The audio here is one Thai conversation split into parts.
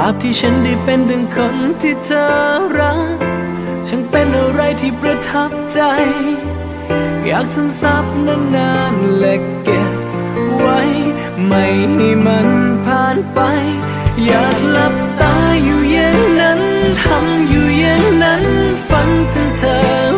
ภาพที่ฉันได้เป็นดึงคนที่เธอรักช่างเป็นอะไรที่ประทับใจ อยากซึมซับนานๆและเก็บไว้ ไม่ให้มันผ่านไป อยากหลับตาอยู่อย่างนั้นทำอยู่อย่างนั้นฝันถึงเธอ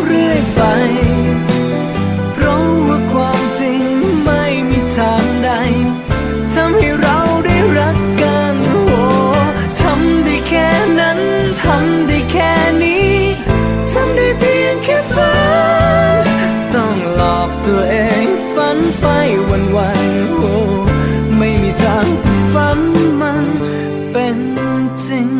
งฝันไปวันวันโอ้ไม่มีทางที่ฝันมันเป็นจริง